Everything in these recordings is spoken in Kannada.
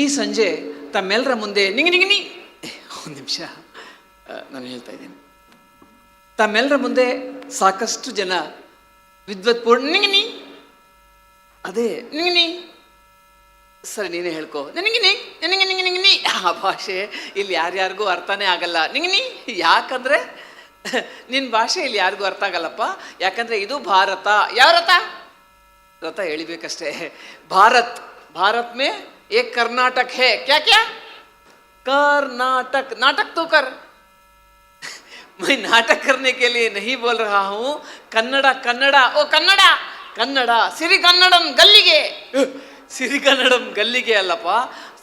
ಈ ಸಂಜೆ ತಮ್ಮೆಲ್ಲರ ಮುಂದೆ ನಿಂಗೆ ನಿಂಗಿನಿ ಒಂದು ನಿಮಿಷ. ನಾನು ಹೇಳ್ತಾ ಇದ್ದೀನಿ. ತಮ್ಮೆಲ್ಲರ ಮುಂದೆ ಸಾಕಷ್ಟು ಜನ ವಿದ್ವತ್ಪೂರ್ಣ ನಿಂಗಿನಿ ಅದೇ ನಿಂಗಿನಿ ಸರಿ, ನೀನೇ ಹೇಳ್ಕೊ. ನಿನಗಿನಿ ನಿನಗೆ ನಿಂಗೆ ನಿಂಗಿನಿ ಆ ಭಾಷೆ ಇಲ್ಲಿ ಯಾರ್ಯಾರಿಗೂ ಅರ್ಥನೇ ಆಗಲ್ಲ. ನಿಂಗಿನಿ ಯಾಕಂದ್ರೆ ನಿನ್ನ ಭಾಷೆ ಇಲ್ಲಿ ಯಾರಿಗೂ ಅರ್ಥ ಆಗಲ್ಲಪ್ಪ. ಯಾಕಂದ್ರೆ ಇದು ಭಾರತ. ಯಾವ ರಥ? ರಥ ಎಳಿಬೇಕಷ್ಟೇ. ಭಾರತ್. ಭಾರತ್ ಮೇ एक कर्नाटक है। क्या क्या कर्नाटक। नाटक तो कर। मैं नाटक करने के लिए नहीं बोल रहा हूं। कन्नड़ा कन्नड़ा। ओ, कन्नड़ा। ಕನ್ನಡ ಸಿರಿಗನ್ನಡಂ ಗಲ್ಲಿಗೆ ಸಿರಿಗನ್ನಡಂ ಗಲ್ಲಿಗೆ ಅಲ್ಲಪ್ಪ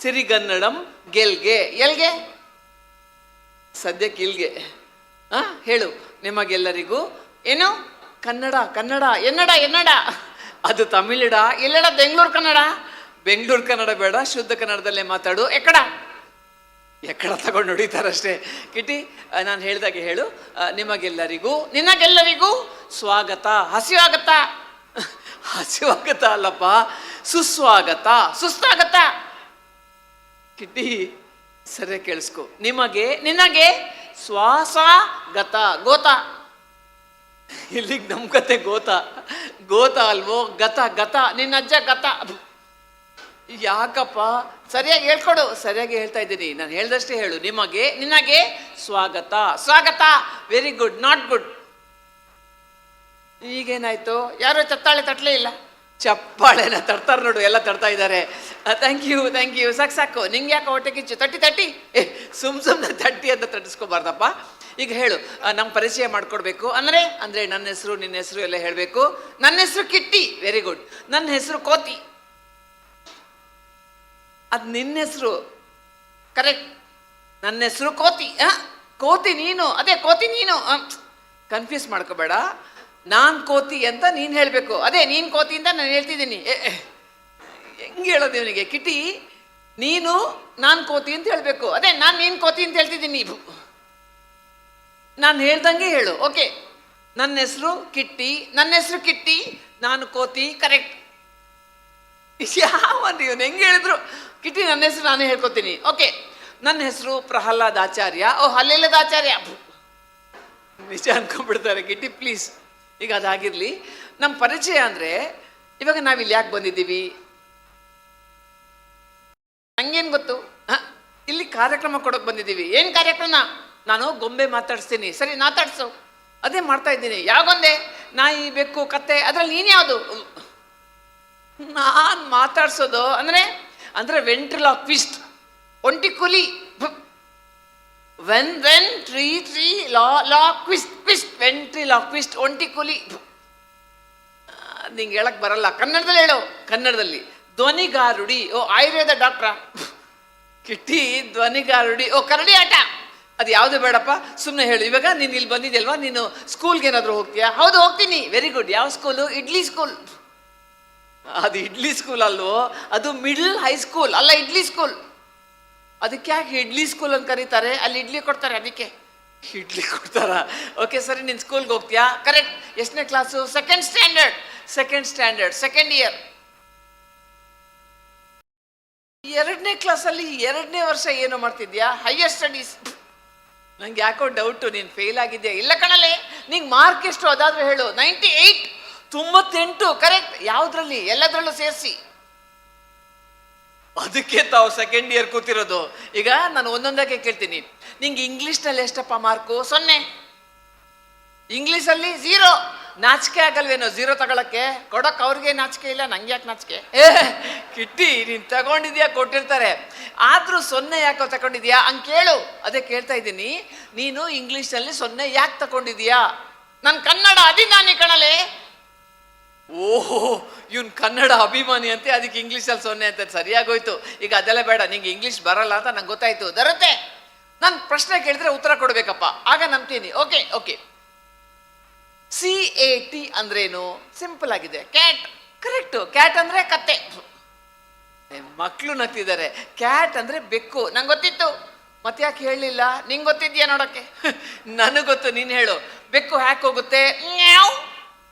ಸಿರಿಗನ್ನಡಂ ಗೆಲ್ಗೆ ಎಲ್ಗೆ ಸದ್ಯಕ್ಕೆ ಇಲ್ಗೆ. ಹಾಂ ಹೇಳು ನಿಮಗೆಲ್ಲರಿಗೂ. ಏನು? ಕನ್ನಡ ಕನ್ನಡ. ಎನ್ನಡ ಎನ್ನಡ. ಅದು ತಮಿಳಿಡ ಎಲ್ಲಡ? ಬೆಂಗಳೂರು ಕನ್ನಡ? ಬೆಂಗಳೂರು ಕನ್ನಡ ಬೇಡ, ಶುದ್ಧ ಕನ್ನಡದಲ್ಲೇ ಮಾತಾಡು. ಎಕ್ಕಡ? ಎಕ್ಕಡ ತಗೊಂಡು ಹೊಡಿತಾರಷ್ಟೇ ಕಿಟಿ ನಾನು ಹೇಳಿದಾಗೆ ಹೇಳು. ನಿಮಗೆಲ್ಲರಿಗೂ, ನಿನಗೆಲ್ಲರಿಗೂ ಸ್ವಾಗತ. ಹಸಿವಾಗತ ಹಸಿವಾಗತ್ತ ಅಲ್ಲಪ್ಪ. ಸುಸ್ವಾಗತ. ಸುಸ್ತಾಗತ್ತ. ಕಿಟ್ಟಿ ಸರಿ ಕೇಳಿಸ್ಕೊ. ನಿಮಗೆ, ನಿನಗೆ ಶ್ವಾಸಗತ ಗೋತ. ಇಲ್ಲಿಗೆ ನಮ್ಮ ಕತೆ ಗೋತ. ಗೋತ ಅಲ್ವೋ? ಗತ ಗತ. ನಿನ್ನ ಅಜ್ಜ ಗತ. ಯಾಕಪ್ಪ? ಸರಿಯಾಗಿ ಹೇಳ್ಕೊಡು. ಸರಿಯಾಗಿ ಹೇಳ್ತಾ ಇದ್ದೀನಿ. ನಾನು ಹೇಳ್ದಷ್ಟೇ ಹೇಳು. ನಿಮಗೆ, ನಿನಗೆ ಸ್ವಾಗತ. ಸ್ವಾಗತ! ವೆರಿ ಗುಡ್ ನಾಟ್ ಗುಡ್ ಈಗೇನಾಯ್ತು? ಯಾರು ಚತ್ತಾಳೆ ತಟ್ಟಲೇ ಇಲ್ಲ? ಚಪ್ಪಾಳೆನ ತಡ್ತಾರೆ ನೋಡು. ಎಲ್ಲ ತಡ್ತಾ ಇದ್ದಾರೆ. ಥ್ಯಾಂಕ್ ಯು ಥ್ಯಾಂಕ್ ಯು ಸಾಕು ಸಾಕು. ನಿಂಗೆ ಯಾಕೆ ಹೊಟ್ಟೆ ಕಿಚ್ಚು? ತಟ್ಟಿ ತಟ್ಟಿ. ಏ, ಸುಮ್ ಸುಮ್ಮನೆ ತಟ್ಟಿ ಅಂತ ತಟ್ಟಿಸ್ಕೋಬಾರ್ದಪ್ಪ. ಈಗ ಹೇಳು. ನಮ್ಮ ಪರಿಚಯ ಮಾಡ್ಕೊಡ್ಬೇಕು. ಅಂದರೆ ಅಂದರೆ ನನ್ನ ಹೆಸರು, ನಿನ್ನ ಹೆಸರು ಎಲ್ಲ ಹೇಳಬೇಕು. ನನ್ನ ಹೆಸರು ಕಿಟ್ಟಿ. ವೆರಿ ಗುಡ್ ನನ್ನ ಹೆಸರು ಕೋತಿ. ಅದು ನಿನ್ನ ಹೆಸರು. ಕರೆಕ್ಟ್ ನನ್ನ ಹೆಸರು ಕೋತಿ. ಹಾ, ಕೋತಿ ನೀನು. ಅದೇ, ಕೋತಿ ನೀನು. ಕನ್ಫ್ಯೂಸ್ ಮಾಡ್ಕೋಬೇಡ. ನಾನು ಕೋತಿ ಅಂತ ನೀನು ಹೇಳಬೇಕು. ಅದೇ, ನೀನು ಕೋತಿ ಅಂತ ನಾನು ಹೇಳ್ತಿದ್ದೀನಿ. ಹೆಂಗೆ ಹೇಳೋದು ಇವನಿಗೆ? ಕಿಟಿ, ನೀನು, ನಾನು ಕೋತಿ ಅಂತ ಹೇಳಬೇಕು. ಅದೇ, ನಾನು ನೀನು ಕೋತಿ ಅಂತ ಹೇಳ್ತಿದ್ದೀನಿ. ನೀವು ನಾನು ಹೇಳ್ದಂಗೆ ಹೇಳು. ಓಕೆ. ನನ್ನ ಹೆಸರು ಕಿಟ್ಟಿ. ನನ್ನ ಹೆಸರು ಕಿಟ್ಟಿ, ನಾನು ಕೋತಿ. ಕರೆಕ್ಟ್ ಯಾವ ಇವನು ಹೆಂಗೆ ಹೇಳಿದ್ರು? ಕಿಟ್ಟಿ ನನ್ನ ಹೆಸರು ನಾನೇ ಹೇಳ್ಕೊತೀನಿ. ಓಕೆ, ನನ್ನ ಹೆಸರು ಪ್ರಹ್ಲಾದ್ ಆಚಾರ್ಯ. ಓ, ಹಲ್ಲೆಲ್ಲದ ಆಚಾರ್ಯ. ನಿಜ ಅನ್ಕೊಂಡ್ಬಿಡ್ತಾರೆ ಕಿಟಿ, ಪ್ಲೀಸ್. ಈಗ ಅದಾಗಿರ್ಲಿ. ನಮ್ಮ ಪರಿಚಯ ಅಂದರೆ, ಇವಾಗ ಇಲ್ಲಿ ಯಾಕೆ ಬಂದಿದ್ದೀವಿ? ನಂಗೇನು ಗೊತ್ತು? ಇಲ್ಲಿ ಕಾರ್ಯಕ್ರಮ ಕೊಡೋಕೆ ಬಂದಿದ್ದೀವಿ. ಏನು ಕಾರ್ಯಕ್ರಮ? ನಾನು ಗೊಂಬೆ ಮಾತಾಡಿಸ್ತೀನಿ. ಸರಿ ಮಾತಾಡ್ಸು ಅದೇ ಮಾಡ್ತಾ ಇದ್ದೀನಿ. ಯಾವೊಂದೇ ನಾಯಿ, ಬೆಕ್ಕು, ಕತ್ತೆ, ಅದ್ರಲ್ಲಿ ನೀನು ಯಾವುದು? ನಾನು ಮಾತಾಡ್ಸೋದು ಅಂದರೆ ಅಂದರೆ ವೆಂಟ್ರಲಾಕ್ವಿಸ್ಟ್ ಒಂಟಿ Quli ven ven tri tri lo lo quist quist ventriloquist ಒಂಟಿ ಕುಲಿ ನಿಂಗೆ ಹೇಳಕ್ ಬರಲ್ಲ. ಕನ್ನಡದಲ್ಲಿ ಹೇಳು. ಕನ್ನಡದಲ್ಲಿ. ಧ್ವನಿಗಾರುಡಿ. ಓ, ಆಯುರ್ವೇದ ಡಾಕ್ಟ್ರ. ಕಿಟ್ಟಿ ಧ್ವನಿಗಾರುಡಿ. ಓ ಕರಡಿ ಆಟ. ಅದು ಯಾವುದು ಬೇಡಪ್ಪ? ಸುಮ್ಮನೆ ಹೇಳು. ಇವಾಗ ನೀನು ಇಲ್ಲಿ ಬಂದಿದ್ಯಲ್ವಾ? ನೀನು ಸ್ಕೂಲ್ಗೆ ಏನಾದರೂ ಹೋಗ್ತೀಯಾ? ಹೌದು, ಹೋಗ್ತೀನಿ. ವೆರಿ ಗುಡ್ ಯಾವ ಸ್ಕೂಲು ಇಡ್ಲಿ ಸ್ಕೂಲ್ ಅದು ಇಡ್ಲಿ ಸ್ಕೂಲ್ ಅಲ್ವೋ ಅದು ಮಿಡ್ಲ್ ಹೈಸ್ಕೂಲ್ ಅಲ್ಲ ಇಡ್ಲಿ ಸ್ಕೂಲ್ ಅದಕ್ಕೆ ಯಾಕೆ ಇಡ್ಲಿ ಸ್ಕೂಲ್ ಅಂತ ಕರೀತಾರೆ? ಅಲ್ಲಿ ಇಡ್ಲಿ ಕೊಡ್ತಾರೆ ಅದಕ್ಕೆ. ಇಡ್ಲಿ ಕೊಡ್ತಾರ? ಓಕೆ ಸರಿ ನಿನ್ನ ಸ್ಕೂಲ್ಗೆ ಹೋಗ್ತೀಯಾ? ಕರೆಕ್ಟ್ ಎಷ್ಟನೇ class second standard second standard second year ಎರಡನೇ ಕ್ಲಾಸಲ್ಲಿ ಎರಡನೇ ವರ್ಷ ಏನು ಮಾಡ್ತಿದ್ಯಾ? ಹೈಯರ್ ಸ್ಟಡೀಸ್ ನಂಗೆ ಯಾಕೋ ಡೌಟು ನೀನು ಫೇಲ್ ಆಗಿದ್ಯಾ? ಇಲ್ಲ ಕಣಲೆ. ನಿಂಗೆ ಮಾರ್ಕ್ ಎಷ್ಟು? ಅದಾದ್ರೂ ಹೇಳು. ನೈಂಟಿ ಏಯ್ಟ್ ತೊಂಬತ್ತೆಂಟು ಕರೆಕ್ಟ್ ಯಾವುದ್ರಲ್ಲಿ? ಎಲ್ಲದರಲ್ಲೂ ಸೇರಿಸಿ. ಅದಕ್ಕೆ ತಾವು ಸೆಕೆಂಡ್ ಇಯರ್ ಕೂತಿರೋದು. ಈಗ ನಾನು ಒಂದೊಂದಕ್ಕೆ ಕೇಳ್ತೀನಿ. ನಿಂಗೆ ಇಂಗ್ಲೀಷ್ನಲ್ಲಿ ಎಷ್ಟಪ್ಪ ಮಾರ್ಕು? ಸೊನ್ನೆ. ಇಂಗ್ಲೀಷಲ್ಲಿ ಝೀರೋ ನಾಚಿಕೆ ಆಗಲ್ವೇನೋ? ಝೀರೋ ತಗೊಳಕ್ಕೆ? ಕೊಡಕ್ ಅವ್ರಿಗೆ ನಾಚಿಕೆ ಇಲ್ಲ, ನಂಗೆ ಯಾಕೆ ನಾಚಿಕೆ? ಕಿಟ್ಟಿ, ನೀನು ತಗೊಂಡಿದ್ಯಾ? ಕೊಟ್ಟಿರ್ತಾರೆ. ಆದರೂ ಸೊನ್ನೆ ಯಾಕೋ ತಗೊಂಡಿದ್ಯಾ? ಹಂಗೆ ಕೇಳು. ಅದೇ ಕೇಳ್ತಾ ಇದ್ದೀನಿ. ನೀನು ಇಂಗ್ಲೀಷಲ್ಲಿ ಸೊನ್ನೆ ಯಾಕೆ ತಗೊಂಡಿದ್ಯಾ? ನನ್ನ ಕನ್ನಡ ಅದಿ ಕಣಲೆ ಓಹೋ, ಇವನ್ ಕನ್ನಡ ಅಭಿಮಾನಿ ಅಂತೆ, ಅದಕ್ಕೆ ಇಂಗ್ಲೀಷಲ್ಲಿ ಸೊನ್ನೆ ಅಂತ ಸರಿಯಾಗೋಯ್ತು. ಈಗ ಅದೆಲ್ಲ ಬೇಡ, ನಿಂಗೆ ಇಂಗ್ಲೀಷ್ ಬರಲ್ಲ ಅಂತ ನಂಗೆ ಗೊತ್ತಾಯ್ತು. ದರತೆ ನಾನು ಪ್ರಶ್ನೆ ಕೇಳಿದ್ರೆ ಉತ್ತರ ಕೊಡ್ಬೇಕಪ್ಪ. ಆಗ ನಂಬ್ತೀನಿ. Okay okay. C A T ಅಂದ್ರೇನು? ಸಿಂಪಲ್ ಆಗಿದೆ. ಕ್ಯಾಟ್ ಕರೆಕ್ಟು ಕ್ಯಾಟ್ ಅಂದ್ರೆ ಕತ್ತೆ. ಮಕ್ಕಳು ನತ್ತಿದ್ದಾರೆ ಕ್ಯಾಟ್ ಅಂದ್ರೆ ಬೆಕ್ಕು. ನಂಗೆ ಗೊತ್ತಿತ್ತು. ಮತ್ತೆ ಯಾಕೆ ಹೇಳಲಿಲ್ಲ? ನಿಂಗೆ ಗೊತ್ತಿದ್ಯಾ ನೋಡಕ್ಕೆ? ನನಗೆ ಗೊತ್ತು, ನೀನು ಹೇಳು. ಬೆಕ್ಕು ಹ್ಯಾಕ್ ಹೋಗುತ್ತೆ.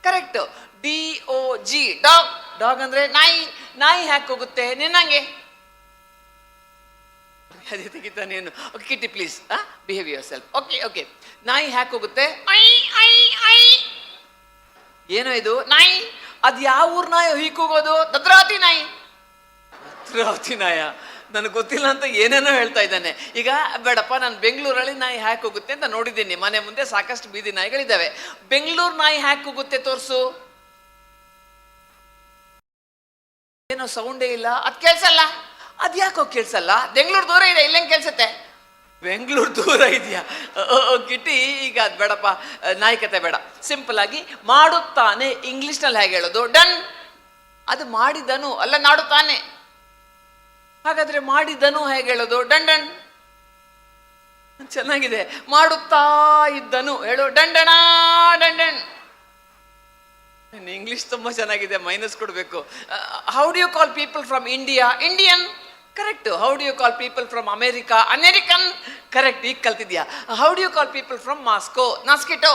Correct D G dog. Dog ಅಂದ್ರೆ ನಾಯಿ ನಾಯಿ ಹ್ಯಾಕ್ ಹೋಗುತ್ತೆ. ನಿನ್ನಂಗೆ ಅದೇ ತೆಗಿತಾ ನೀನು okay kitty please behave yourself okay okay ನಾಯಿ ಹ್ಯಾಕ್ ಹೋಗುತ್ತೆ. I I I. ಏನೋ ಇದು? ನಾಯಿ. ಅದು ಯಾವ ಊರ್ ನಾಯಿ ಹೀಕ್ ಹೋಗೋದು? ಭದ್ರಾವತಿ ನಾಯಿ. ಭದ್ರಾವತಿ ನಾಯ? ನನಗೆ ಗೊತ್ತಿಲ್ಲ ಅಂತ ಏನೇನೋ ಹೇಳ್ತಾ ಇದ್ದಾನೆ. ಈಗ ಬೇಡಪ್ಪ ನಾನು ಬೆಂಗಳೂರಲ್ಲಿ ನಾಯಿ ಹ್ಯಾಕ್ ಹೋಗುತ್ತೆ ಅಂತ ನೋಡಿದ್ದೀನಿ. ಮನೆ ಮುಂದೆ ಸಾಕಷ್ಟು ಬೀದಿ ನಾಯಿಗಳಿದ್ದಾವೆ. ಬೆಂಗಳೂರು ನಾಯಿ ಹ್ಯಾಕ್ ಹೋಗುತ್ತೆ ತೋರಿಸು. ಏನೋ ಸೌಂಡೇ ಇಲ್ಲ. ಅದ್ ಕೇಳ್ಸಲ್ಲ? ಅದ್ ಯಾಕೋ ಕೇಳ್ಸಲ್ಲ? ಬೆಂಗಳೂರು ದೂರ ಇದೆ ಇಲ್ಲೇ ಕೇಳ್ಸತ್ತೆ? ಬೆಂಗಳೂರು ದೂರ ಇದೆಯಾ? ಕಿಟ್ಟಿ, ಈಗ ಅದ್ ಬೇಡಪ್ಪ. ನಾಯಕತೆ ಬೇಡ. ಸಿಂಪಲ್ ಆಗಿ ಮಾಡುತ್ತಾನೆ ಇಂಗ್ಲಿಷ್ನಲ್ಲಿ ಹೇಗೆ ಹೇಳೋದು. ಡನ್ ಅದು ಮಾಡಿದನು, ಅಲ್ಲ ನಾಡುತ್ತಾನೆ. ಹಾಗಾದ್ರೆ ಮಾಡಿದನು ಹೇಗೆ ಹೇಳೋದು. ಡನ್ ಡನ್ ಚೆನ್ನಾಗಿದೆ. ಮಾಡುತ್ತಾ ಇದ್ದನು. ಹೇಳು ಡಂಡಣ ಡಂಡಣ್ ಇಂಗ್ಲಿಷ್ ತುಂಬಾ ಚೆನ್ನಾಗಿದೆ ಮೈನಸ್ ಕೊಡಬೇಕು. How do you call people from India Indian correct how do you call people from America American correct ಈಗ ಕಲ್ತಿದ್ಯಾ? How do you call people from Moscow ನಾಸ್ಕಿಟೋ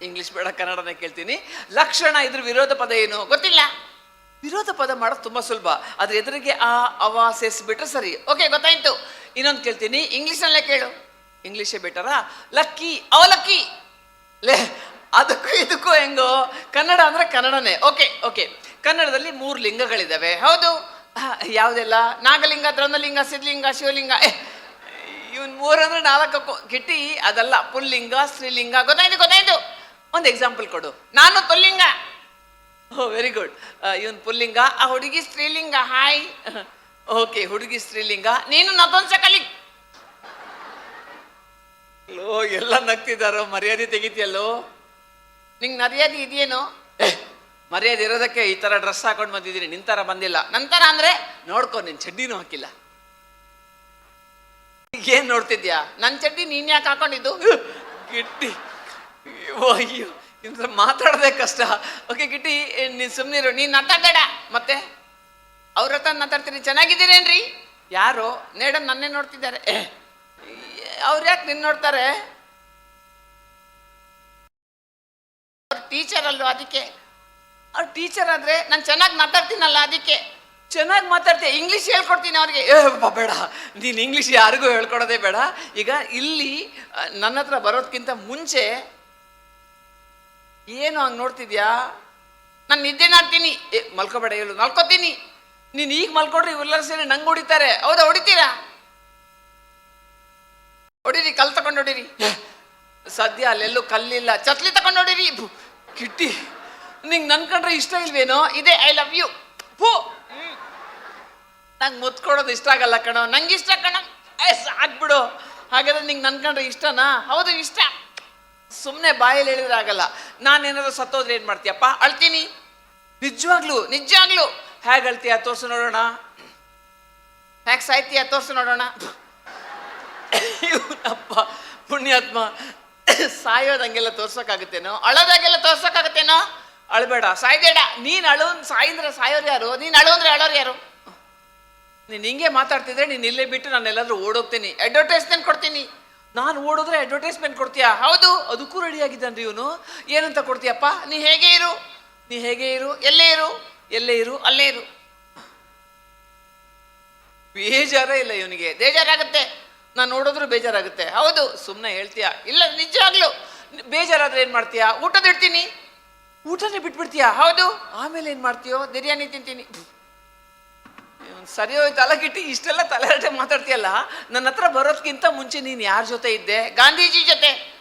English ಬೇಡ, ಕನ್ನಡನೇ ಕೇಳ್ತೀನಿ. ಲಕ್ಷಣ ಇದ್ರ ವಿರೋಧ ಪದ ಏನು? ಗೊತ್ತಿಲ್ಲ. ವಿರೋಧ ಪದ ಮಾಡೋದು ತುಂಬಾ ಸುಲಭ. ಅದ್ರ ಎದುರಿಗೆ ಆ, ಅವ ಸೇರಿಸ್ಬಿಟ್ರೆ ಸರಿ. ಓಕೆ ಗೊತ್ತಾಯ್ತು. ಇನ್ನೊಂದು ಕೇಳ್ತೀನಿ. ಇಂಗ್ಲಿಷ್ನಲ್ಲೇ ಕೇಳು. ಇಂಗ್ಲಿಷೇ ಬೆಟರಾ? ಲಕ್ಕಿ ಅವಲಕ್ಕಿ. ಲೇ ಅದಕ್ಕೂ ಇದಕ್ಕೂ ಹೆಂಗೋ? ಕನ್ನಡ ಅಂದ್ರೆ ಕನ್ನಡನೇ. ಓಕೆ ಓಕೆ ಕನ್ನಡದಲ್ಲಿ ಮೂರು ಲಿಂಗಗಳಿದ್ದಾವೆ ಹೌದು. ಯಾವುದೆಲ್ಲ? ನಾಗಲಿಂಗ ದ್ರಂದಲಿಂಗ ಸಿದ್ಧಲಿಂಗ, ಶಿವಲಿಂಗ. ಇವನ್ ಮೂರಂದ್ರೆ ನಾಲ್ಕಕ್ಕೂ. ಗಿಟ್ಟಿ ಅದಲ್ಲ. ಪುಲ್ಲಿಂಗ, ಸ್ತ್ರೀಲಿಂಗ. ಗೊತ್ತಾಯ್ತು ಗೊತ್ತಾಯ್ತು. ಒಂದು ಎಕ್ಸಾಂಪಲ್ ಕೊಡು. ನಾನು ಪುಲ್ಲಿಂಗ. ಓ ವೆರಿ ಗುಡ್ ಇವನ್ ಪುಲ್ಲಿಂಗ, ಆ ಹುಡುಗಿ ಸ್ತ್ರೀಲಿಂಗ. ಹಾಯ್ ಓಕೆ ಹುಡುಗಿ ಸ್ತ್ರೀಲಿಂಗ. ನೀನು ನದೊಂದ್ಸ ಲೋ, ಎಲ್ಲ ನಗ್ತಿದಾರೋ? ಮರ್ಯಾದೆ ತೆಗಿತಿಯಲ್ಲೋ? ನಿಂಗೆ ಮರ್ಯಾದೆ ಇದೆಯೇನೋ ಮರ್ಯಾದೆ ಇರೋದಕ್ಕೆ ಈ ತರ ಡ್ರೆಸ್ ಹಾಕೊಂಡು ಬಂದಿದ್ದೀನಿ ನಿಂತರ ಬಂದಿಲ್ಲ. ನಂತರ ಅಂದ್ರೆ? ನೋಡ್ಕೊ ನಿನ್ ಚಡ್ಡಿನೂ ಹಾಕಿಲ್ಲ. ಏನು ನೋಡ್ತಿದ್ಯಾ? ನನ್ನ ಚಡ್ಡಿ ನೀನ್ ಯಾಕೆ ಹಾಕೊಂಡಿದ್ದು? ಗಿಟ್ಟಿ. ಅಯ್ಯೋ, ಇಂಥ ಮಾತಾಡೋದೇ ಕಷ್ಟ. ಓಕೆ ಗಿಟ್ಟಿ ನೀನು ಸುಮ್ಮನಿರು ನೀನು ಮಾತಾಡಬೇಡ. ಮತ್ತೆ? ಅವ್ರ ಹತ್ರ ನಾತಾಡ್ತೀನಿ ಚೆನ್ನಾಗಿದ್ದೀರೇನ್ರಿ? ಯಾರು? ನೇಡಮ್ ನನ್ನೇ ನೋಡ್ತಿದ್ದಾರೆ. ಅವ್ರು ಯಾಕೆ ನಿನ್ ನೋಡ್ತಾರೆ? ಅವ್ರ ಅದಕ್ಕೆ. ಅವ್ರು ಟೀಚರ್ ಆದರೆ ನಾನು ಚೆನ್ನಾಗಿ ಮಾತಾಡ್ತೀನಲ್ಲ ಅದಕ್ಕೆ. ಚೆನ್ನಾಗಿ ಮಾತಾಡ್ತೀಯ ಇಂಗ್ಲೀಷ್ ಹೇಳ್ಕೊಡ್ತೀನಿ ಅವ್ರಿಗೆ. ಏ ಬೇಡ. ನೀನು ಇಂಗ್ಲೀಷ್ ಯಾರಿಗೂ ಹೇಳ್ಕೊಡೋದೇ ಬೇಡ. ಈಗ ಇಲ್ಲಿ ನನ್ನ ಹತ್ರ ಬರೋದಕ್ಕಿಂತ ಮುಂಚೆ ಏನು ಹಂಗೆ ನೋಡ್ತಿದ್ಯಾ? ನಾನು ನಿದ್ದೆ ಮಾಡ್ತೀನಿ ಏ ಮಲ್ಕೋಬೇಡ ಹೇಳು. ಮಲ್ಕೋತೀನಿ. ನೀನು ಈಗ ಮಲ್ಕೊಡ್ರಿ ಇವೆಲ್ಲರೂ ಸೇರಿ ನಂಗೆ ಹೊಡಿತಾರೆ. ಹೌದಾ ಹೊಡಿತೀರಾ? ಹೊಡೀರಿ ಕಲ್ ತಗೊಂಡು ಹೊಡೀರಿ. ಸದ್ಯ ಅಲ್ಲೆಲ್ಲೂ ಕಲ್ಲಿಲ್ಲ. ಚತ್ಲಿ ತಗೊಂಡು ಹೊಡೀರಿ. ಕಿಟ್ಟಿ, ನಿಂಗೆ ನನ್ ಕಂಡ್ರೆ ಇಷ್ಟ ಇಲ್ವೇನೋ? ಇದೆ ಐ ಲವ್ ಯು ಹೂ ನಂಗೆ ಮುತ್ಕೊಡೋದು ಇಷ್ಟ ಆಗಲ್ಲ ಕಣೋ. ನಂಗೆ ಇಷ್ಟ ಕಣ. ಏ, ಸಾಕ್ಬಿಡು. ಹಾಗಾದ್ರೆ ನಿಂಗೆ ನನ್ ಕಂಡ್ರೆ ಇಷ್ಟನಾ? ಹೌದು, ಇಷ್ಟ. ಸುಮ್ಮನೆ ಬಾಯಲ್ಲಿ ಹೇಳಿದ್ರೆ ಆಗಲ್ಲ. ನಾನೇನಾದ್ರು ಸತ್ತೋದ್ರೆ ಏನು ಮಾಡ್ತೀಯಪ್ಪ? ಅಳ್ತೀನಿ. ನಿಜವಾಗ್ಲು ನಿಜವಾಗ್ಲು. ಹೇಗೆ ಅಳ್ತೀಯ? ತೋರ್ಸು ನೋಡೋಣ. ಹೇಗೆ ಸಾಯ್ತೀಯ? ತೋರ್ಸು ನೋಡೋಣ. ಅಪ್ಪ ಪುಣ್ಯಾತ್ಮ. ಸಾಯೋದಂಗೆಲ್ಲ ತೋರ್ಸೋಕ್ಕಾಗುತ್ತೇನೋ? ಅಳೋದಾಗೆಲ್ಲ ತೋರ್ಸೋಕ್ಕಾಗುತ್ತೇನೋ? ಅಳಬೇಡ. ಸಾಯ್ಬೇಡ. ನೀನ್ ಅಳು, ಸಾಯಿಂದ್ರೆ ಸಾಯೋರು ಯಾರು? ನೀನ್ ಅಳು ಅಂದ್ರೆ ಅಳೋರು ಯಾರು? ನೀನ್ ಹಿಂಗೆ ಮಾತಾಡ್ತಿದ್ರೆ ನೀನ್ ಇಲ್ಲೇ ಬಿಟ್ಟು ನಾನು ಎಲ್ಲಾದ್ರೂ ಓಡೋಗ್ತೀನಿ. ಅಡ್ವರ್ಟೈಸ್ಮೆಂಟ್ ಕೊಡ್ತೀನಿ. ನಾನು ಓಡಿದ್ರೆ ಅಡ್ವರ್ಟೈಸ್ಮೆಂಟ್ ಕೊಡ್ತೀಯಾ? ಹೌದು. ಅದಕ್ಕೂ ರೆಡಿ ಆಗಿದ್ದಾನ್ರಿ ಇವನು. ಏನಂತ ಕೊಡ್ತೀಯಪ್ಪ? ನೀ ಹೇಗೆ ಇರು. ನೀ ಹೇಗೆ ಇರು? ಎಲ್ಲೇ ಇರು? ಎಲ್ಲೇ ಇರು? ಅಲ್ಲೇ ಇರು. ಬೇಜಾರೇ ಇಲ್ಲ ಇವನಿಗೆ. ಬೇಜಾರಾಗುತ್ತೆ. ನಾನು ನೋಡಿದ್ರು ಬೇಜಾರಾಗುತ್ತೆ. ಹೌದು ಸುಮ್ಮನೆ ಹೇಳ್ತೀಯಾ? ಇಲ್ಲ ನಿಜವಾಗ್ಲು ಬೇಜಾರಾದ್ರೆ ಏನು ಮಾಡ್ತೀಯಾ? ಊಟದ ಇಡ್ತೀನಿ. ಊಟನೇ ಬಿಟ್ಬಿಡ್ತೀಯಾ? ಹೌದು. ಆಮೇಲೆ ಏನು ಮಾಡ್ತೀಯೋ? ಬಿರಿಯಾನಿ ತಿಂತೀನಿ. ಸರಿ ಹೋಯ್ತು. ಅಲಗಿಟ್ಟಿ ಇಷ್ಟೆಲ್ಲ ತಲೆಹರಟೆ ಮಾತಾಡ್ತೀಯಲ್ಲ? ನನ್ನ ಹತ್ರ ಬರೋದ್ಕಿಂತ ಮುಂಚೆ ನೀನು ಯಾರ ಜೊತೆ ಇದ್ದೆ? ಗಾಂಧೀಜಿ ಜೊತೆ.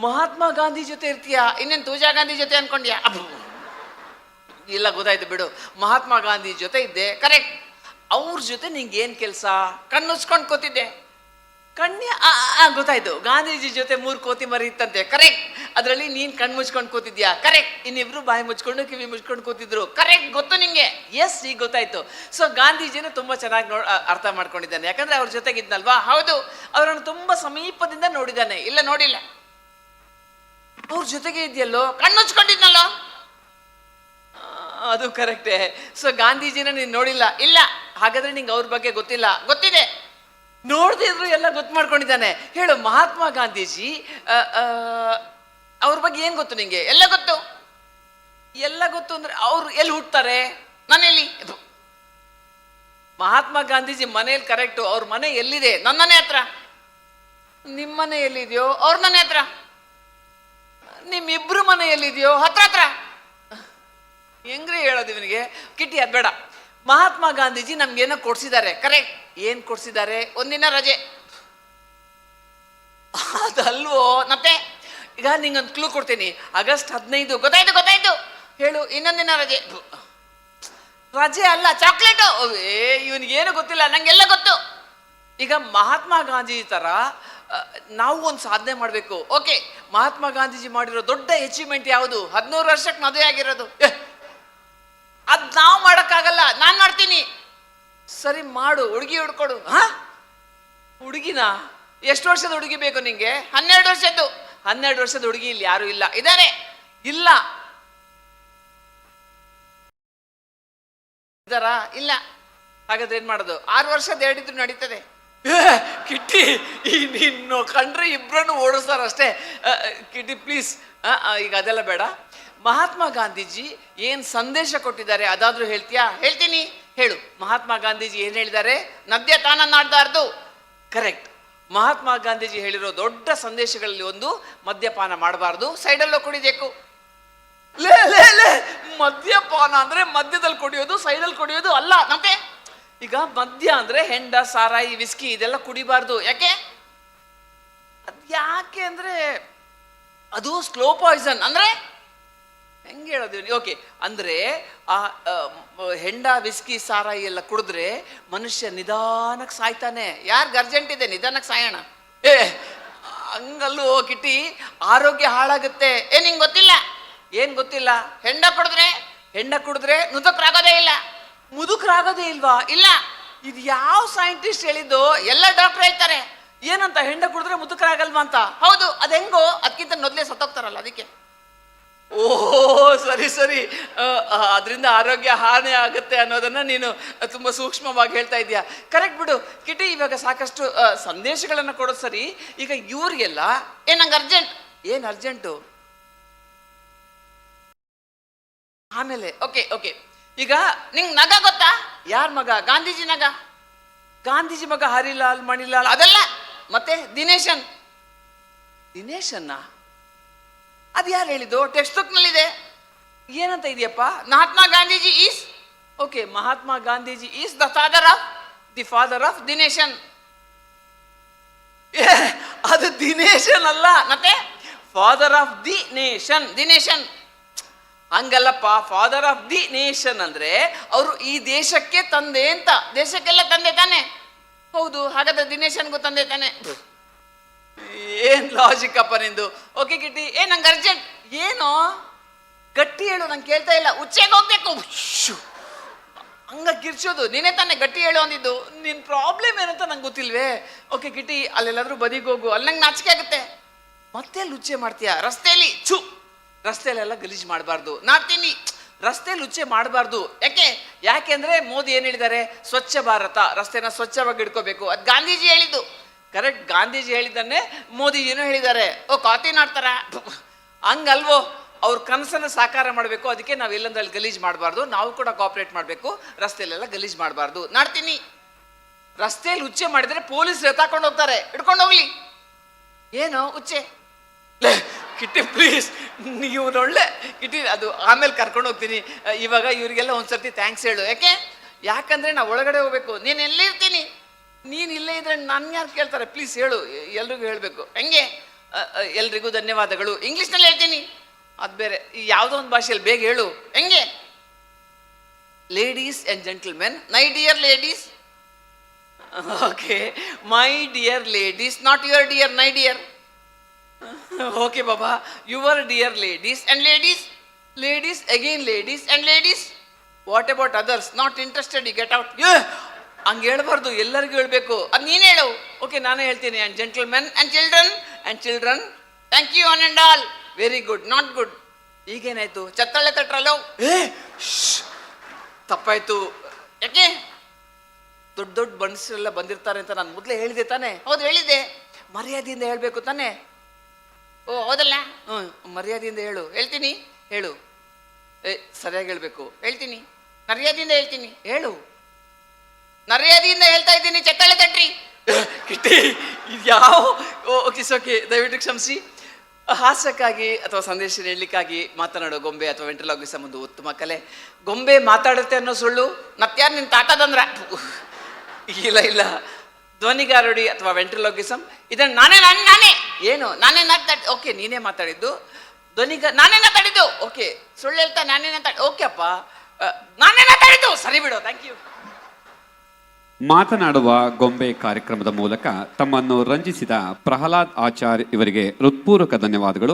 ಮಹಾತ್ಮ ಗಾಂಧಿ ಜೊತೆ ಇರ್ತೀಯಾ? ಇನ್ನೇನು ತೂಜಾ ಗಾಂಧಿ ಜೊತೆ ಅನ್ಕೊಂಡ್ಯಾ? ಇಲ್ಲ ಗೊತ್ತಾಯ್ತು ಬಿಡು. ಮಹಾತ್ಮ ಗಾಂಧಿ ಜೊತೆ ಇದ್ದೆ. ಕರೆಕ್ಟ್. ಅವ್ರ ಜೊತೆ ನಿಂಗೆ ಏನು ಕೆಲಸ? ಕಣ್ಣುಚ್ಕೊಂಡು ಕೂತಿದ್ದೆ. ಕಣ್ಣೆ ಗೊತ್ತಾಯ್ತು. ಗಾಂಧೀಜಿ ಜೊತೆ ಮೂರು ಕೋತಿ ಮರಿ ಇತ್ತಂತೆ. ಕರೆಕ್ಟ್ ಅದರಲ್ಲಿ ನೀನ್ ಕಣ್ಣು ಮುಚ್ಕೊಂಡು ಕೂತಿದ್ಯಾ? ಕರೆಕ್ಟ್ ಇನ್ನಿಬ್ರು ಬಾಯಿ ಮುಚ್ಕೊಂಡು, ಕಿವಿ ಮುಚ್ಕೊಂಡು ಕೂತಿದ್ರು. ಕರೆಕ್ಟ್ ಗೊತ್ತು ನಿಂಗೆ? ಎಸ್ ಈಗ ಗೊತ್ತಾಯ್ತು. ಸೊ ಗಾಂಧೀಜಿನ ತುಂಬಾ ಚೆನ್ನಾಗಿ ನೋಡ್ ಅರ್ಥ ಮಾಡ್ಕೊಂಡಿದ್ದಾನೆ. ಯಾಕಂದ್ರೆ ಅವ್ರ ಜೊತೆಗಿದ್ನಲ್ವಾ? ಹೌದು. ಅವರನ್ನು ತುಂಬಾ ಸಮೀಪದಿಂದ ನೋಡಿದ್ದಾನೆ. ಇಲ್ಲ, ನೋಡಿಲ್ಲ. ಅವ್ರ ಜೊತೆಗೆ ಇದೆಯಲ್ಲೋ? ಕಣ್ಣು ಮುಚ್ಕೊಂಡಿದ್ನಲ್ಲೋ? ಅದು ಕರೆಕ್ಟೇ. ಸೊ ಗಾಂಧೀಜಿನ ನೀನು ನೋಡಿಲ್ಲ? ಇಲ್ಲ. ಹಾಗಾದ್ರೆ ನಿಂಗೆ ಅವ್ರ ಬಗ್ಗೆ ಗೊತ್ತಿಲ್ಲ. ಗೊತ್ತಿದೆ. ನೋಡ್ದಿದ್ರು ಎಲ್ಲ ಗೊತ್ತು ಮಾಡ್ಕೊಂಡಿದ್ದಾನೆ ಹೇಳು, ಮಹಾತ್ಮ ಗಾಂಧೀಜಿ ಅವ್ರ ಬಗ್ಗೆ ಏನ್ ಗೊತ್ತು ನಿಂಗೆ? ಎಲ್ಲ ಗೊತ್ತು? ಎಲ್ಲ ಗೊತ್ತು ಅಂದ್ರೆ ಅವ್ರು ಎಲ್ಲಿ ಹುಟ್ತಾರೆ? ನಾನೆಲ್ಲಿ ಮಹಾತ್ಮ ಗಾಂಧೀಜಿ ಮನೆಯಲ್ಲಿ ಕರೆಕ್ಟು, ಅವ್ರ ಮನೆ ಎಲ್ಲಿದೆ? ನನ್ನನೆ ಹತ್ರ. ನಿಮ್ಮ ಮನೆ ಎಲ್ಲಿದೆಯೋ? ಅವ್ರ ಮನೆ ಹತ್ರ. ನಿಮ್ಮಿಬ್ರು ಮನೆ ಎಲ್ಲಿದೆಯೋ? ಹತ್ರ ಹತ್ರ. ಹೆಂಗ್ರಿ ಹೇಳೋದು ಇವನಿಗೆ? ಕಿಟ್ಟಿ, ಅದ್ ಬೇಡ. ಮಹಾತ್ಮ ಗಾಂಧೀಜಿ ನಮ್ಗೇನೋ ಕೊಡ್ಸಿದ್ದಾರೆ. ಕರೆಕ್ಟ್ ಏನ್ ಕೊಡ್ಸಿದ್ದಾರೆ? ಒಂದಿನ ರಜೆ. ಅದಲ್ವೋ? ಮತ್ತೆ? ಈಗ ನಿಂಗೊಂದು ಕ್ಲೂ ಕೊಡ್ತೀನಿ. ಆಗಸ್ಟ್ ಹದಿನೈದು ಗೊತ್ತಾಯ್ತು ಗೊತ್ತಾಯ್ತು. ಹೇಳು ಇನ್ನೊಂದಿನ ರಜೆ. ರಜೆ ಅಲ್ಲ ಚಾಕ್ಲೇಟು. ಏ ಇವನಿಗೇನು ಗೊತ್ತಿಲ್ಲ ನಂಗೆಲ್ಲ ಗೊತ್ತು. ಈಗ ಮಹಾತ್ಮ ಗಾಂಧೀಜಿ ಆ, ನಾವು ಒಂದು ಸಾಧನೆ ಮಾಡಬೇಕು. ಓಕೆ ಮಹಾತ್ಮ ಗಾಂಧೀಜಿ ಮಾಡಿರೋ ದೊಡ್ಡ ಅಚೀವ್ಮೆಂಟ್ ಯಾವುದು? ಹದಿನೂರು ವರ್ಷಕ್ಕೆ ಮದುವೆ ಆಗಿರೋದು ಅದ್ ನಾವು ಮಾಡೋಕ್ಕಾಗಲ್ಲ ನಾನು ಮಾಡ್ತೀನಿ. ಸರಿ ಮಾಡು ಹುಡುಗಿ ಹುಡ್ಕೊಡು. ಹಾ? ಹುಡುಗಿನ? ಎಷ್ಟು ವರ್ಷದ ಹುಡುಗಿ ಬೇಕು ನಿಂಗೆ? ಹನ್ನೆರಡು ವರ್ಷದ್ದು. ಹನ್ನೆರಡು ವರ್ಷದ ಹುಡುಗಿ ಇಲ್ಲಿ ಯಾರು ಇಲ್ಲ. ಇದಾನೆ. ಇಲ್ಲ. ಇದಾರಾ? ಇಲ್ಲ. ಹಾಗಾದ್ರೆ ಏನ್ ಮಾಡೋದು? ಆರು ವರ್ಷದ ಹೇಳಿದ್ರು ನಡೀತದೆ. ಕಿಟ್ಟಿ ಈ ನಿನ್ನ ಕಂಡ್ರೆ ಇಬ್ಬರನ್ನು ಓಡಿಸ್ತಾರ ಅಷ್ಟೇ ಅ, ಅ, ಕಿಟ್ಟಿ ಪ್ಲೀಸ್ ಈಗ ಅದೆಲ್ಲ ಬೇಡ. ಮಹಾತ್ಮ ಗಾಂಧೀಜಿ ಏನ್ ಸಂದೇಶ ಕೊಟ್ಟಿದ್ದಾರೆ, ಅದಾದ್ರೂ ಹೇಳ್ತೀಯಾ? ಹೇಳ್ತೀನಿ. ಹೇಳು. ಮಹಾತ್ಮ ಗಾಂಧೀಜಿ ಏನ್ ಹೇಳಿದ್ದಾರೆ? ನದ್ಯ ತಾನನ್ನಾಡ್ದಾರ್ದು. ಕರೆಕ್ಟ್ ಮಹಾತ್ಮ ಗಾಂಧೀಜಿ ಹೇಳಿರೋ ದೊಡ್ಡ ಸಂದೇಶಗಳಲ್ಲಿ ಒಂದು ಮದ್ಯಪಾನ ಮಾಡಬಾರ್ದು. ಸೈಡಲ್ಲೂ ಕುಡಿಬೇಕು. ಲೇ ಲೇ ಮದ್ಯಪಾನ ಅಂದ್ರೆ ಮದ್ಯದಲ್ಲಿ ಕುಡಿಯೋದು, ಸೈಡಲ್ಲಿ ಕುಡಿಯೋದು ಅಲ್ಲ. ನಮಗೆ ಈಗ ಮದ್ಯ ಅಂದ್ರೆ ಹೆಂಡ, ಸಾರಾಯಿ, ವಿಸ್ಕಿ ಇದೆಲ್ಲ ಕುಡಿಬಾರ್ದು. ಯಾಕೆ? ಅದ್ಯಾಕೆ ಅಂದ್ರೆ ಅದು ಸ್ಲೋ ಪಾಯ್ಸನ್. ಅಂದ್ರೆ ಹೆಂಗೆ ಹೇಳೋದು ಓಕೆ, ಅಂದ್ರೆ ಆ ಹೆಂಡ, ವಿಸ್ಕಿ ಸಾರಾಯಿ ಎಲ್ಲ ಕುಡಿದ್ರೆ ಮನುಷ್ಯ ನಿಧಾನಕ್ಕೆ ಸಾಯ್ತಾನೆ. ಯಾರಿಗೆ ಅರ್ಜೆಂಟ್ ಇದೆ? ನಿಧಾನಕ್ಕೆ ಸಾಯೋಣ. ಏ, ಹಂಗಲ್ಲೂ ಕಿಟ್ಟಿ ಆರೋಗ್ಯ ಹಾಳಾಗುತ್ತೆ. ಏ, ನಿಂಗೆ ಗೊತ್ತಿಲ್ಲ? ಏನು ಗೊತ್ತಿಲ್ಲ? ಹೆಂಡ ಕುಡಿದ್ರೆ ಹೆಂಡ ಕುಡಿದ್ರೆ ಮುದುಕರಾಗೋದೇ ಇಲ್ಲ. ಮುದುಕರಾಗೋದೇ ಇಲ್ವಾ? ಇಲ್ಲ. ಇದು ಯಾವ ಸೈಂಟಿಸ್ಟ್ ಹೇಳಿದ್ದು? ಎಲ್ಲ ಡಾಕ್ಟರ್ ಹೇಳ್ತಾರೆ. ಏನಂತ? ಹೆಂಡ ಕುಡಿದ್ರೆ ಮುದುಕರಾಗಲ್ವಾ ಅಂತ. ಹೌದು, ಅದು ಹೆಂಗೋ? ಅದಕ್ಕಿಂತ ಮೊದಲೇ ಸತ್ತೋಗ್ತಾರಲ್ಲ, ಅದಕ್ಕೆ. ಓ ಸರಿ ಸರಿ. ಅದರಿಂದ ಆರೋಗ್ಯ ಹಾನಿ ಆಗುತ್ತೆ ಅನ್ನೋದನ್ನ ನೀನು ತುಂಬಾ ಸೂಕ್ಷ್ಮವಾಗಿ ಹೇಳ್ತಾ ಇದೀಯ ಕರೆಕ್ಟ್ ಬಿಡು. ಕಿಟಿ ಇವಾಗ ಸಾಕಷ್ಟು ಸಂದೇಶಗಳನ್ನು ಕೊಡೋದು ಸರಿ. ಈಗ ಇವ್ರಿಗೆಲ್ಲ ಏ ನಂಗೆ ಅರ್ಜೆಂಟ್ ಏನು ಅರ್ಜೆಂಟು ಆಮೇಲೆ ಓಕೆ ಓಕೆ ಈಗ ನಿಂಗೆ ನಗ ಗೊತ್ತಾ? ಯಾರ ಮಗ? ಗಾಂಧೀಜಿ ನಗ. ಗಾಂಧೀಜಿ ಮಗ ಹರಿಲಾಲ್ ಮಣಿಲಾಲ್ ಅದೆಲ್ಲ. ಮತ್ತೆ ದಿನೇಶನ್. ದಿನೇಶನ್ನ? ಅದು ಯಾರು ಹೇಳಿದ್ದು? ಟೆಕ್ಸ್ಟ್ ಬುಕ್ನಲ್ಲಿದೆ ಏನಂತ ಇದೆಯಪ್ಪ? Mahatma Gandhiji is? Okay Mahatma Gandhiji is the father of the father of the nation ಅದು ದಿನೇಶನ್ ಅಲ್ಲ. ಮತ್ತೆ father of the nation the nation ಹಂಗಲ್ಲಪ್ಪ father of the nation ಅಂದ್ರೆ ಅವರು ಈ ದೇಶಕ್ಕೆ ತಂದೆ ಅಂತ. ದೇಶಕ್ಕೆಲ್ಲ ತಂದೆ ತಾನೆ. ಹೌದು, ಹಾಗಾದ್ರೆ ದಿನೇಶನ್ಗೂ ತಂದೆ ತಾನೆ. ಏನ್ ಲಾಜಿಕ್ ಅಪ್ಪ ನಿಂದು? Okay kitty. ಏ, ನಂಗೆ ಅರ್ಜೆಂಟ್ ಏನು? ಗಟ್ಟಿ ಹೇಳು, ನಂಗೆ ಕೇಳ್ತಾ ಇಲ್ಲ. ಉಚ್ಚೆಗೆ ಹೋಗ್ಬೇಕು. ಹಂಗ ಕಿರ್ಚೋದು ನೀನೇ ತಾನೇ ಗಟ್ಟಿ ಹೇಳು ಅಂದಿದ್ದು. ನಿನ್ ಪ್ರಾಬ್ಲಮ್ ಏನಂತ ನಂಗೆ ಗೊತ್ತಿಲ್ವೇ? ಓಕೆ ಕಿಟ್ಟಿ, ಅಲ್ಲೆಲ್ಲಾದ್ರೂ ಬದಿಗೆ ಹೋಗು. ಅಲ್ಲಿ ನಂಗೆ ನಾಚಿಕೆ ಆಗುತ್ತೆ. ಮತ್ತೆ ಲುಚ್ಚೆ ಮಾಡ್ತೀಯ? ರಸ್ತೆಯಲ್ಲಿ ಚು ರಸ್ತೆಯಲ್ಲೆಲ್ಲ ಗಲೀಜ್ ಮಾಡಬಾರ್ದು. ನಾಡ್ತೀನಿ ರಸ್ತೆಯಲ್ಲಿ ಉಚ್ಚೆ ಮಾಡಬಾರ್ದು. ಯಾಕೆ? ಯಾಕೆಂದ್ರೆ ಮೋದಿ ಏನ್ ಹೇಳಿದ್ದಾರೆ? ಸ್ವಚ್ಛ ಭಾರತ. ರಸ್ತೆನ ಸ್ವಚ್ಛವಾಗಿ ಇಟ್ಕೋಬೇಕು ಅದು ಗಾಂಧೀಜಿ ಹೇಳಿದ್ದು. ಕರೆಕ್ಟ್ ಗಾಂಧೀಜಿ ಹೇಳಿದ್ದನ್ನೇ ಮೋದಿಜಿನೂ ಹೇಳಿದ್ದಾರೆ. ಓ ಕಾತಿ ನಾಡ್ತಾರ ಹಂಗಲ್ವೋ, ಅವ್ರ ಕನಸನ್ನು ಸಾಕಾರ ಮಾಡಬೇಕು, ಅದಕ್ಕೆ ನಾವು ಎಲ್ಲಂದ್ರಲ್ಲಿ ಗಲೀಜ್ ಮಾಡಬಾರ್ದು, ನಾವು ಕೂಡ ಕಾಪರೇಟ್ ಮಾಡಬೇಕು ರಸ್ತೆಯಲ್ಲೆಲ್ಲ ಗಲೀಜ್ ಮಾಡಬಾರ್ದು. ನಾಡ್ತೀನಿ. ರಸ್ತೆಯಲ್ಲಿ ಉಚ್ಚೆ ಮಾಡಿದ್ರೆ ಪೊಲೀಸ್ ಎತ್ತಾಕೊಂಡು ಹೋಗ್ತಾರೆ. ಹಿಡ್ಕೊಂಡು ಹೋಗ್ಲಿ. ಏನು ಉಚ್ಚೆ ಕಿಟ್ಟಿ ಪ್ಲೀಸ್ ನೀವು ಒಳ್ಳೆ ಕಿಟ್ಟಿ, ಅದು ಆಮೇಲೆ ಕರ್ಕೊಂಡು ಹೋಗ್ತೀನಿ. ಇವಾಗ ಇವರಿಗೆಲ್ಲ ಒಂದ್ಸರ್ತಿ ಥ್ಯಾಂಕ್ಸ್ ಹೇಳು, ಯಾಕೆ? ಯಾಕಂದ್ರೆ ನಾವು ಒಳಗಡೆ ಹೋಗ್ಬೇಕು. ನೀನು ಎಲ್ಲಿರ್ತೀನಿ? ನೀನು ಇಲ್ಲೇ ಇದ್ರೆ ನನ್ಗೆ ಯಾರು ಕೇಳ್ತಾರೆ? ಪ್ಲೀಸ್ ಹೇಳು, ಎಲ್ರಿಗೂ ಹೇಳಬೇಕು. ಹೆಂಗೆ? ಎಲ್ರಿಗೂ ಧನ್ಯವಾದಗಳು. ಇಂಗ್ಲೀಷ್ನಲ್ಲಿ ಹೇಳ್ತೀನಿ. ಅದು ಬೇರೆ. ಯಾವುದೋ ಒಂದು ಭಾಷೆಯಲ್ಲಿ ಬೇಗ ಹೇಳು. ಹೆಂಗೆ? Ladies and gentlemen my dear ladies okay my dear ladies not your dear my dear okay Baba your dear ladies and ladies ladies again ladies and ladies what about others not interested you get out ಹಂಗೆ ಹೇಳ್ಬಾರ್ದು ಎಲ್ಲರಿಗೂ ಹೇಳ್ಬೇಕು. ಅದು ನೀನು ಹೇಳು. ಓಕೆ ನಾನೇ ಹೇಳ್ತೀನಿ. And gentlemen and children and children thank you on and all very good not good ಈಗೇನಾಯ್ತು? ಚತ್ತಳೆ ತಟ್ರಲ್ಲೋ? ಏ. ತಪ್ಪಾಯ್ತು. ಯಾಕೆ? ದೊಡ್ಡ ದೊಡ್ಡ ಮನುಷ್ಯರೆಲ್ಲ ಬಂದಿರ್ತಾರೆ ಅಂತ ನಾನು ಮೊದಲೇ ಹೇಳಿದೆ ತಾನೆ? ಹೌದು ಹೇಳಿದೆ ಮರ್ಯಾದೆಯಿಂದ ಹೇಳಬೇಕು ತಾನೆ? ಓ ಹೌದಲ್ಲ? ಹ್ಞೂ ಮರ್ಯಾದೆಯಿಂದ ಹೇಳು. ಹೇಳ್ತೀನಿ ಹೇಳು. ಏ ಸರಿಯಾಗಿ ಹೇಳಬೇಕು. ಹೇಳ್ತೀನಿ. ಮರ್ಯಾದೆಯಿಂದ ಹೇಳ್ತೀನಿ. ಹೇಳು. ವೇದಿಯಿಂದ ಹೇಳ್ತಾ ಇದ್ದೀನಿ ಚಟ್ಟಳೆ ತಟ್ರಿ. ಕಿಟ್ಟಿ ಇದ್ಯಾವ ಓಕೆ ಓಕೆ ದಯವಿಟ್ಟು ಕ್ಷಮಿಸಿ. ಹಾಸ್ಯಕ್ಕಾಗಿ ಅಥವಾ ಸಂದೇಶ ನೀಡಲಿಕ್ಕಾಗಿ ಮಾತನಾಡೋ ಗೊಂಬೆ ಅಥವಾ ವೆಂಟ್ರಲಾಗಿಸಮ್ ಒಂದು ಉತ್ತಮ ಕಲೆ. ಗೊಂಬೆ ಮಾತಾಡುತ್ತೆ ಅನ್ನೋ ಸುಳ್ಳು ಮತ್ತಾರು ನಿನ್ನ ತಾಟದಂದ್ರ ಇಲ್ಲ ಇಲ್ಲ. ಧ್ವನಿಗಾರುಡಿ ಅಥವಾ ವೆಂಟ್ರಲಾಗಿಸಮ್ ಇದನ್ನು ನಾನೇ, ನಾನು, ನಾನೇ. ಏನು? ನಾನೇ ನಾಟ್ ಓಕೆ ನೀನೇ ಮಾತಾಡಿದ್ದು. ಧ್ವನಿಗ, ನಾನೇ ಮಾತಾಡಿದ್ದು ಓಕೆ ಸುಳ್ಳು ಹೇಳ್ತಾ ನಾನೇ ಮಾತಾಡಿ ಓಕೆ ಅಪ್ಪ. ನಾನೇ ಮಾತಾಡಿದ್ದು ಸರಿ ಬಿಡು ಥ್ಯಾಂಕ್ ಯು ಮಾತನಾಡುವ ಗೊಂಬೆ ಕಾರ್ಯಕ್ರಮದ ಮೂಲಕ ತಮ್ಮನ್ನು ರಂಜಿಸಿದ ಪ್ರಹ್ಲಾದ್ ಆಚಾರ್ ಇವರಿಗೆ ಹೃತ್ಪೂರ್ವಕ ಧನ್ಯವಾದಗಳು.